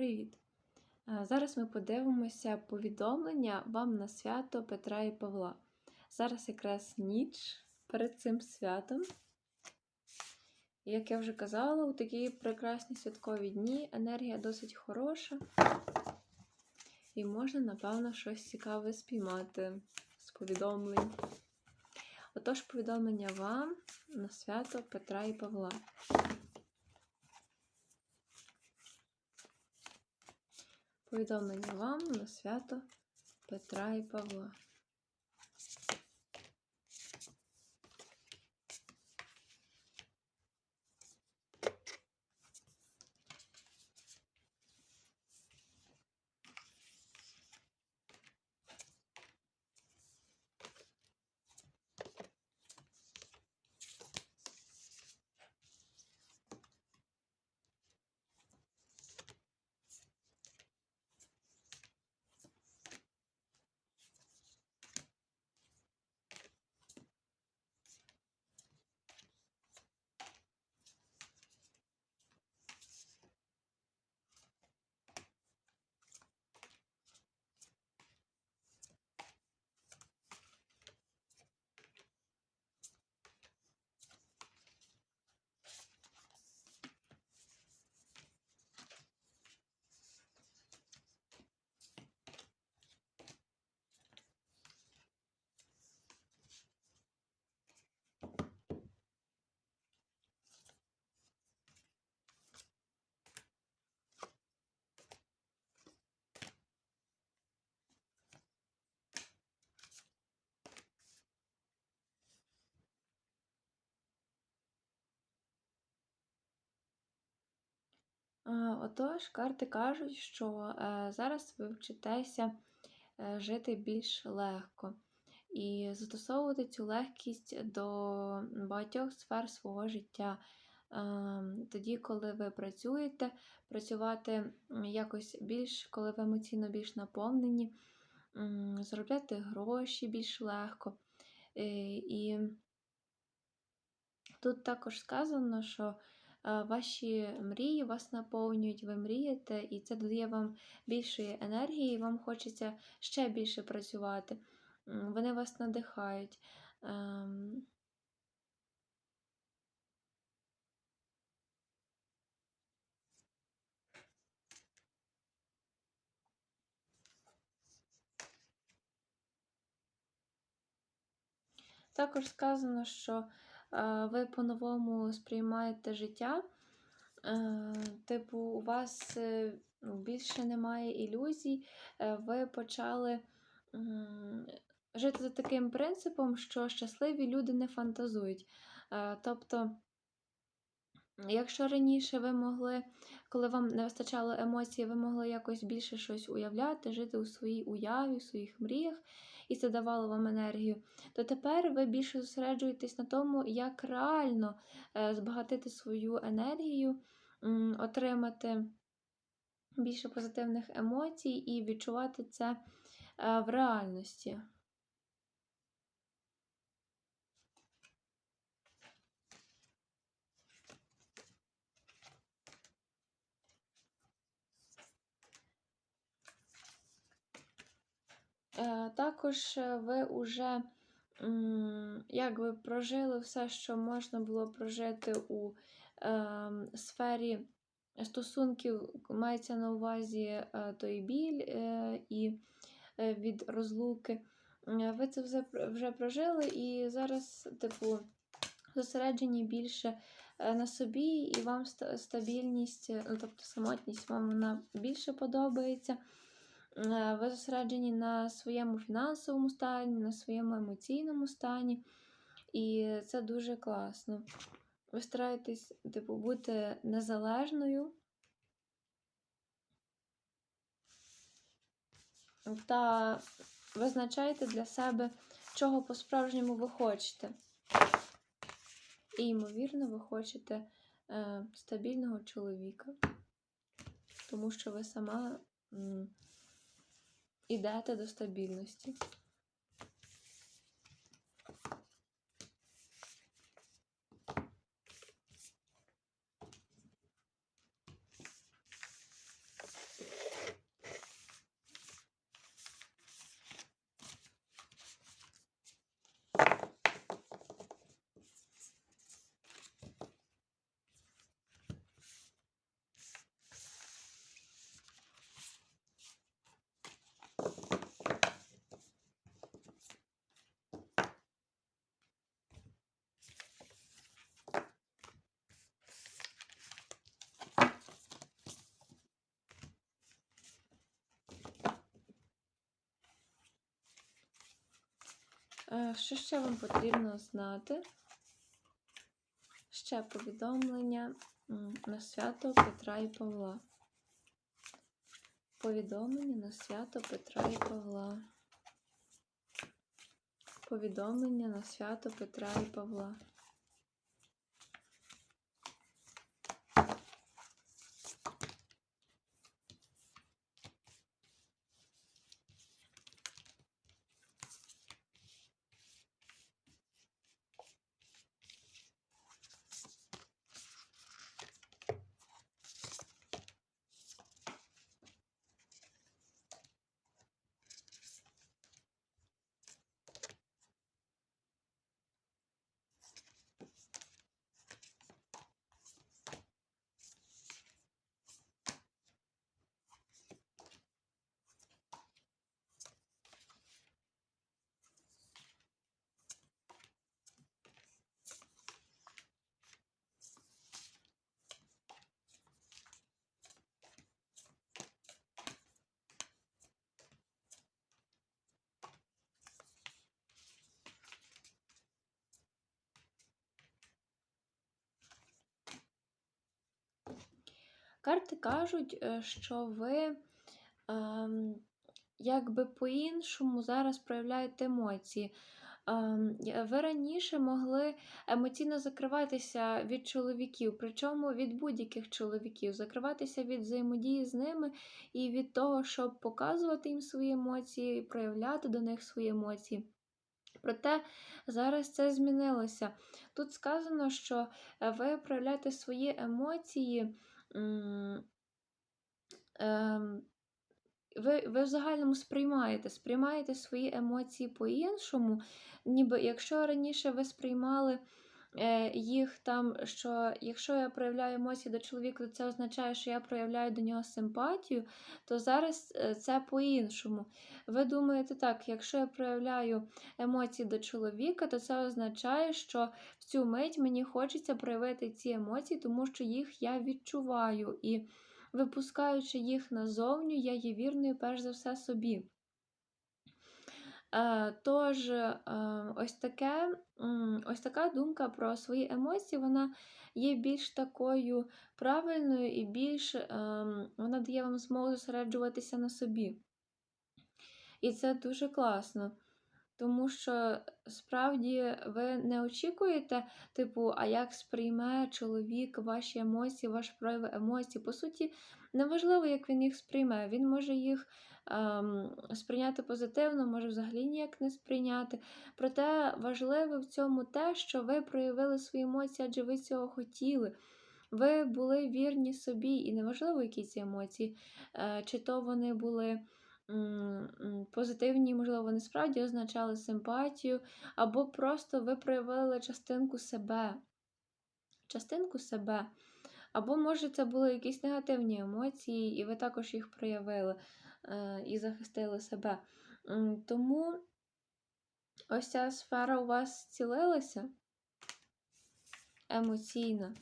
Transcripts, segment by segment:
Привіт! Зараз ми подивимося повідомлення вам на свято Петра і Павла. Зараз якраз ніч перед цим святом. Як я вже казала, у такі прекрасні святкові дні енергія досить хороша. І можна, напевно, щось цікаве спіймати з повідомлень. Отож, повідомлення вам на свято Петра і Павла. Повідомлення вам на свято Петра і Павла. Отож, карти кажуть, що е, зараз ви вчитеся е, жити більш легко і застосовувати цю легкість до багатьох сфер свого життя. Тоді, коли ви працюєте, працювати якось більш, коли ви емоційно більш наповнені, заробляти гроші більш легко. Е, І тут також сказано, що е, ваші мрії вас наповнюють, ви мрієте, і це додає вам більшої енергії, і вам хочеться ще більше працювати. Вони вас надихають. Ем, Також сказано, що е, ви по-новому сприймаєте життя. Е, Типу, у вас е, ну, більше немає ілюзій, е, ви почали жити за таким принципом, що щасливі люди не фантазують. Е, Тобто, якщо раніше ви могли, коли вам не вистачало емоцій, ви могли якось більше щось уявляти, жити у своїй уяві, у своїх мріях, і це давало вам енергію, то тепер ви більше зосереджуєтесь на тому, як реально е, збагатити свою енергію, отримати більше позитивних емоцій і відчувати це е, в реальності. Також е, ви вже якби прожили все, що можна було прожити у е, сфері стосунків, мається на увазі е, той біль е, і е, від розлуки. Е, Ви це вже, вже прожили і зараз, типу, зосереджені більше е, на собі, і вам ста- стабільність, е, ну, тобто самотність вам вона більше подобається. Е, Ви зосереджені на своєму фінансовому стані, на своєму емоційному стані, і це дуже класно. Ви стараєтесь, типу, бути незалежною та визначаєте для себе, чого по-справжньому ви хочете. І, ймовірно, ви хочете е, стабільного чоловіка, тому що ви сама м, ідете до стабільності. Що ще вам потрібно знати? Ще повідомлення на свято Петра і Павла. Повідомлення на свято Петра і Павла. Повідомлення на свято Петра і Павла. Карти кажуть, е, що ви ем, якби по-іншому зараз проявляєте емоції. Ем, ви раніше могли емоційно закриватися від чоловіків, причому від будь-яких чоловіків, закриватися від взаємодії з ними і від того, щоб показувати їм свої емоції, проявляти до них свої емоції. Проте зараз це змінилося. Тут сказано, що е, ви проявляєте свої емоції. Ем, ви, ви в загальному сприймаєте, сприймаєте свої емоції по-іншому. Ніби якщо раніше ви сприймали їх там, що якщо я проявляю емоції до чоловіка, то це означає, що я проявляю до нього симпатію, то зараз е, це по-іншому. Ви думаєте так, якщо я проявляю емоції до чоловіка, то це означає, що в цю мить мені хочеться проявити ці емоції, тому що їх я відчуваю. І випускаючи їх назовню, я є вірною перш за все собі. Е, Тож, е, ось таке, ось така думка про свої емоції, вона є більш такою правильною і більш ем, вона дає вам змогу зосереджуватися на собі. І це дуже класно. Тому що справді ви не очікуєте, типу, а як сприйме чоловік ваші емоції, ваш прояв емоцій. По суті, неважливо, як він їх сприйме. Він може їх ем, сприйняти позитивно, може взагалі ніяк не сприйняти. Проте важливо в цьому те, що ви проявили свої емоції, адже ви цього хотіли. Ви були вірні собі, і неважливо, які ці емоції, е, чи то вони були позитивні, можливо, вони справді означали симпатію, або просто ви проявили частинку себе. Частинку себе. Або, може, це були якісь негативні емоції, і ви також їх проявили е, і захистили себе. Тому ось ця сфера у вас зцілилася емоційно.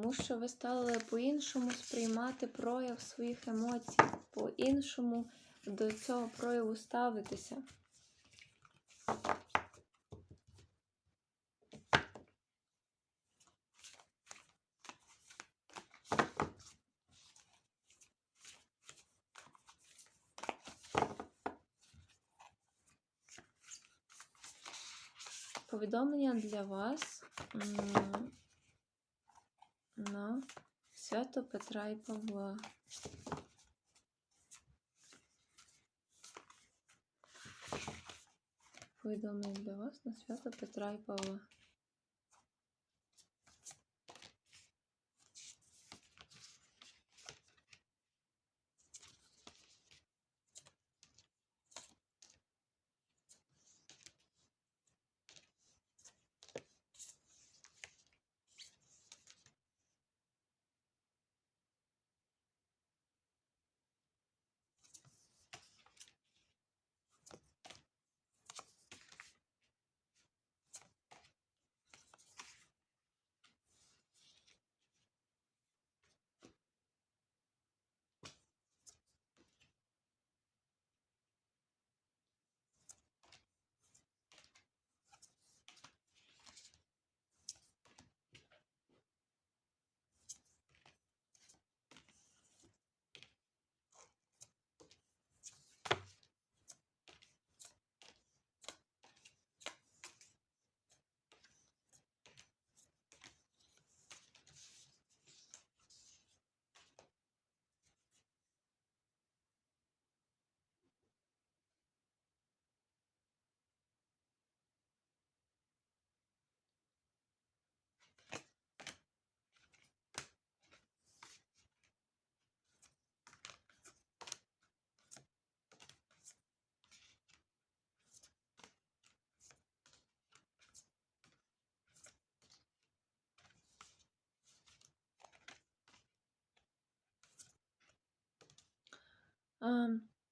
Тому що ви стали по-іншому сприймати прояв своїх емоцій, по-іншому до цього прояву ставитися. Повідомлення для вас на свято Петра і Павла. Повідомлення для вас на свято Петра і Павла.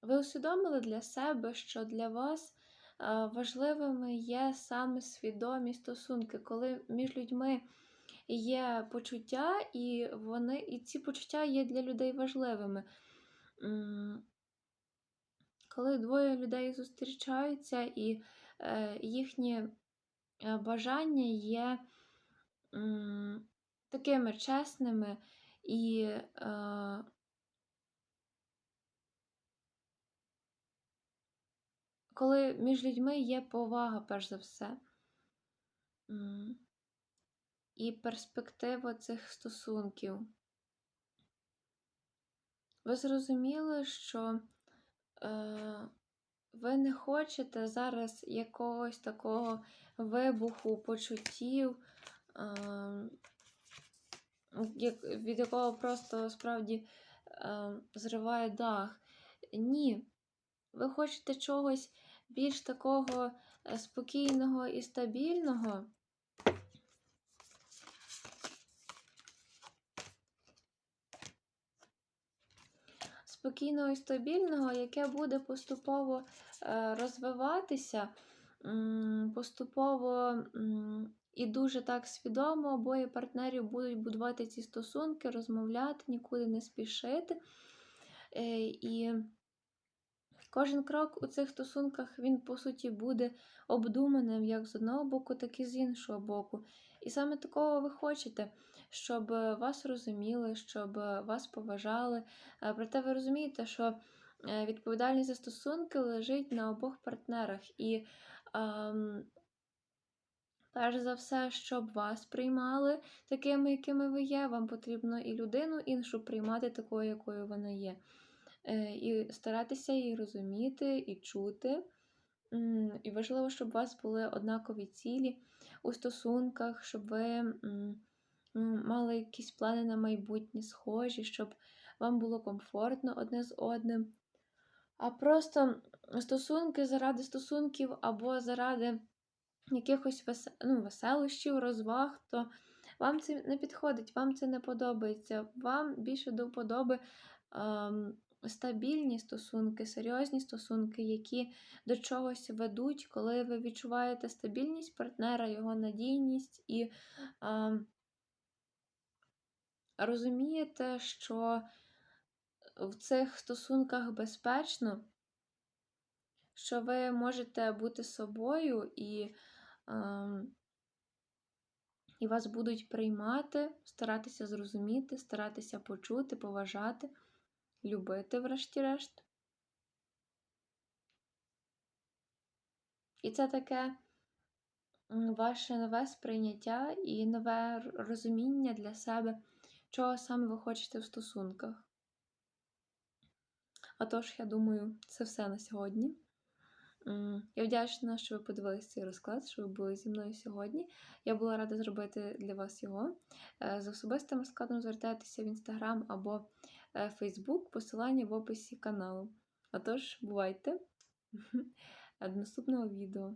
Ви усвідомили для себе, що для вас е, важливими є саме свідомі стосунки, коли між людьми є почуття, і вони, і ці почуття є для людей важливими. Коли двоє людей зустрічаються і е, їхні е, бажання є такими чесними і коли між людьми є повага, перш за все. І перспектива цих стосунків. Ви зрозуміли, що е, ви не хочете зараз якогось такого вибуху почуттів, е, від якого просто справді е, зриває дах. Ні. Ви хочете чогось більш такого е, спокійного і стабільного. Спокійного і стабільного, яке буде поступово е, розвиватися, поступово і дуже так свідомо обоє партнерів будуть будувати ці стосунки, розмовляти, нікуди не спішити. Е, І кожен крок у цих стосунках, він, по суті, буде обдуманим як з одного боку, так і з іншого боку. І саме такого ви хочете, щоб е, вас розуміли, щоб е, вас поважали. Е, Проте ви розумієте, що відповідальність за стосунки лежить на обох партнерах. І ем, перш за все, щоб вас приймали такими, якими ви є, вам потрібно і людину іншу приймати такою, якою вона є. Е, І старатися її розуміти і чути. І важливо, щоб у вас були однакові цілі у стосунках, щоб ви м, мали якісь плани на майбутнє схожі, щоб вам було комфортно одне з одним. А просто стосунки заради стосунків або заради якихось вес... ну, веселощів, розваг, то вам це не підходить, вам це не подобається. Вам більше до вподоби ем, стабільні стосунки, серйозні стосунки, які до чогось ведуть, коли ви відчуваєте стабільність партнера, його надійність і ем, розумієте, що в цих стосунках безпечно, що ви можете бути собою і, ем, і вас будуть приймати, старатися зрозуміти, старатися почути, поважати, любити, врешті-решт. І це таке ваше нове сприйняття і нове розуміння для себе, чого саме ви хочете в стосунках. Отож, я думаю, це все на сьогодні. Я вдячна, що ви подивилися цей розклад, що ви були зі мною сьогодні. Я була рада зробити для вас його. Е, З особистим розкладом звертайтеся в Інстаграм або е, Фейсбук, посилання в описі каналу. Отож, бувайте! До наступного відео.